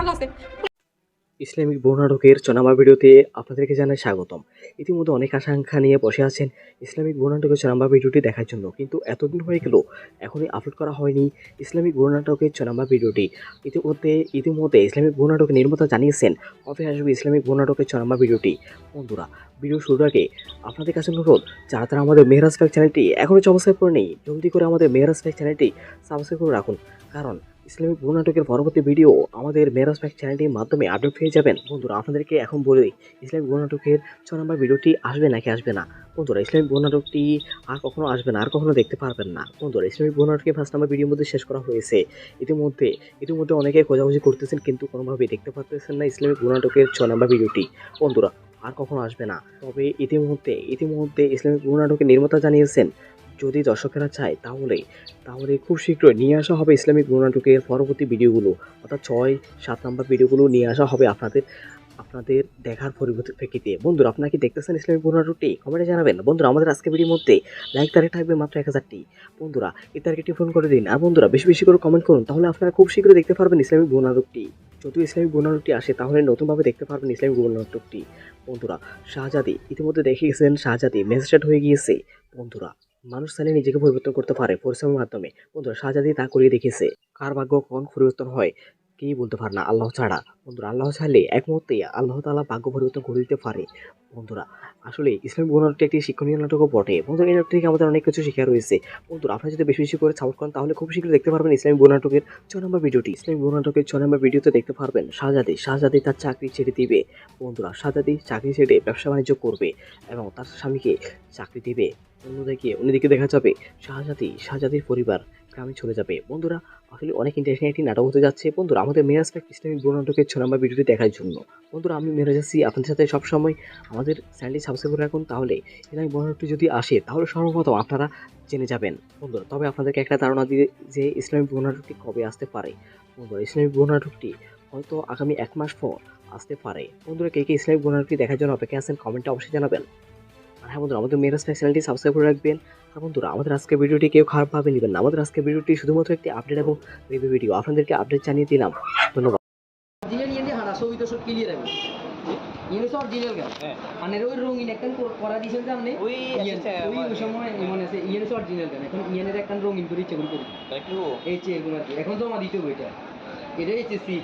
আল্লাহ আছে। ইসলামিক বর্ণাটকের চনামা ভিডিওতে আপনাদেরকে জানাই স্বাগতম। ইতিমধ্যে অনেক আশাঙ্কা নিয়ে বসে আছেন ইসলামিক বর্ণাটকের চনামা ভিডিওটি দেখার জন্য, কিন্তু এতদিন হয়ে গেল, এখনই আপলোড করা হয়নি ইসলামিক বর্ণাটকের চনামা ভিডিওটি। ইতিমধ্যে ইতিমধ্যে ইসলামিক বর্ণাটকের নির্মাতা জানিয়েছেন, কবে আসবে ইসলামিক বর্ণাটকের চনামা ভিডিওটি? বন্ধুরা, ভিডিও শুরুর আগে আপনাদের কাছে অনুরোধ, যারা তারা আমাদের মেহরাজ ফ্যাক চ্যানেলটি এখনও সাবস্ক্রাইব করে নেই জলদি করে আমাদের মেহরাজ ফ্যাক চ্যানেলটি সাবস্ক্রাইব করে রাখুন। কারণ ইসলামিক বর্ণাটকের পরবর্তী ভিডিও আমাদের মেরাজ প্যাক চ্যানেলটির মাধ্যমে আপডেট পেয়ে যাবেন। বন্ধুরা, আপনাদেরকে এখন বলি ইসলামিক বর্ণাটকের ছ নম্বর ভিডিওটি আসবে নাকি আসবে না? বন্ধুরা, ইসলামিক বর্ণাটকটি আর কখনো আসবে না, আর কখনো দেখতে পারবেন না। বন্ধুরা, ইসলামিক বর্ণাটকে ফার্স্ট নাম্বার ভিডিওর মধ্যে শেষ করা হয়েছে। ইতিমধ্যে ইতিমধ্যে অনেকে খোঁজাখুঁজি করতেছেন, কিন্তু কোনোভাবেই দেখতে পারতেছেন না ইসলামিক বর্ণাটকের ছ নম্বর ভিডিওটি। বন্ধুরা, আর কখনো আসবে না। তবে ইতিমধ্যে ইতিমধ্যে ইসলামিক বর্ণাটকের নির্মাতা জানিয়েছেন যদি দর্শকেরা চায় তাহলে তাহলে খুব শীঘ্রই নিয়ে আসা হবে ইসলামিক নাটকের পরবর্তী ভিডিওগুলো। অর্থাৎ ছয়, সাত নম্বর ভিডিওগুলো নিয়ে আসা হবে আপনাদের আপনাদের দেখার পরিপ্রেক্ষিতে। বন্ধুরা, আপনারা কি দেখতেছেন ইসলামিক নাটকটি কমেন্টে জানাবেন। বন্ধুরা, আমাদের আজকে ভিডিওর মধ্যে লাইক তারিখ থাকবে মাত্র এক হাজারটি বন্ধুরা, এই তারিখটি ফোন করে দিন। আর বন্ধুরা, বেশি বেশি করে কমেন্ট করুন, তাহলে আপনারা খুব শীঘ্রই দেখতে পারবেন ইসলামিক নাটকটি যদি ইসলামিক নাটকটি আসে, তাহলে নতুনভাবে দেখতে পারবেন ইসলামিক নাটকটি বন্ধুরা, শাহজাদি, ইতিমধ্যে দেখে গেছেন শাহজাদি ম্যাজিস্ট্রেট হয়ে গিয়েছে। বন্ধুরা মানুষ চাইলে নিজেকে পরিবর্তন করতে পারে পরিশ্রমের মাধ্যমে। বন্ধুরা, শাহজাদি তা করিয়ে দেখেছে কার ভাগ্য কখন পরিবর্তন হয় কেই বলতে পারে না, আল্লাহ ছাড়া। বন্ধুরা, আল্লাহ চাইলে এক মুহূর্তেই আল্লাহ তাআলা ভাগ্য পরিবর্তন করে দিতে পারে। বন্ধুরা, আসলে ইসলামিক নাটকটি একটি শিক্ষণীয় নাটকও বটে। বন্ধুরা, এই নাটক থেকে আমাদের অনেক কিছু শেখা রয়েছে। বন্ধুরা আপনারা যদি বেশি বেশি করে সাপোর্ট করেন, তাহলে খুব শীঘ্রই দেখতে পারবেন ইসলামিক নাটকের ছ নম্বর ভিডিওটি। ইসলামিক নাটকের ছ নম্বর ভিডিওতে দেখতে পারবেন শাহজাদি। শাহজাদি তার চাকরি ছেড়ে দিবে। বন্ধুরা, শাহজাদি চাকরি ছেড়ে ব্যবসা বাণিজ্য করবে এবং তার স্বামীকে চাকরি দিবে। অন্যদিকে অন্যদিকে দেখা যাবে শাহজাদি, শাহজাদির পরিবার গ্রামে চলে যাবে। বন্ধুরা, আসলে অনেক ইন্টারেস্টিং একটি নাটক হতে যাচ্ছে। বন্ধুরা, আমাদের মেরাজ প্যাক ইসলামিক বড় নাটকের ছ নম্বর ভিডিওটি দেখার জন্য। বন্ধুরা, আমি মেরাজ আছি আপনাদের সাথে সবসময়। আমাদের চ্যানেলটি সাবস্ক্রাইব করে রাখুন তাহলে ইসলামিক বড় নাটকটি যদি আসে, তাহলে সর্বপ্রথম আপনারা জেনে যাবেন। বন্ধুরা, তবে আপনাদেরকে একটা ধারণা দিয়ে যে ইসলামিক বড় নাটকটি কবে আসতে পারে। বন্ধুরা ইসলামিক বড় নাটকটি হয়তো আগামী এক মাস পর আসতে পারে। বন্ধুরা, কে কে ইসলামিক নাটকটি দেখার জন্য অপেক্ষা আছেন কমেন্টে অবশ্যই জানাবেন। আর হ্যাঁ বন্ধুরা আমাদের মেরাজ প্যাক চ্যানেলটি সাবস্ক্রাইব করে রাখবেন। আর বন্ধুরা আমাদের আজকে ভিডিওটি কেউ খারাপভাবে নেবেন না। আমাদের আজকে ভিডিওটি শুধুমাত্র একটি আপডেট এবং রিভিউ ভিডিও আপনাদেরকে আপডেট জানিয়ে দিলাম। ধন্যবাদ। অরিজিনাল দিয়ে হাঁটা তো সব ক্লিয়ার হবে তো অরিজিনাল গান আনের ওই রঙিন একটা করা দিয়েছেন যে আপনি? ওই ওই ওই সময় মনে আছে ইয়েন তো অরিজিনাল গান এখন ইয়েনের একটা রঙিন করে ইচ্ছে করে করি। এই চেয়ে এগুলো আর কি। এখন জমা দিতে হবে এটা। এটা এইচএসসি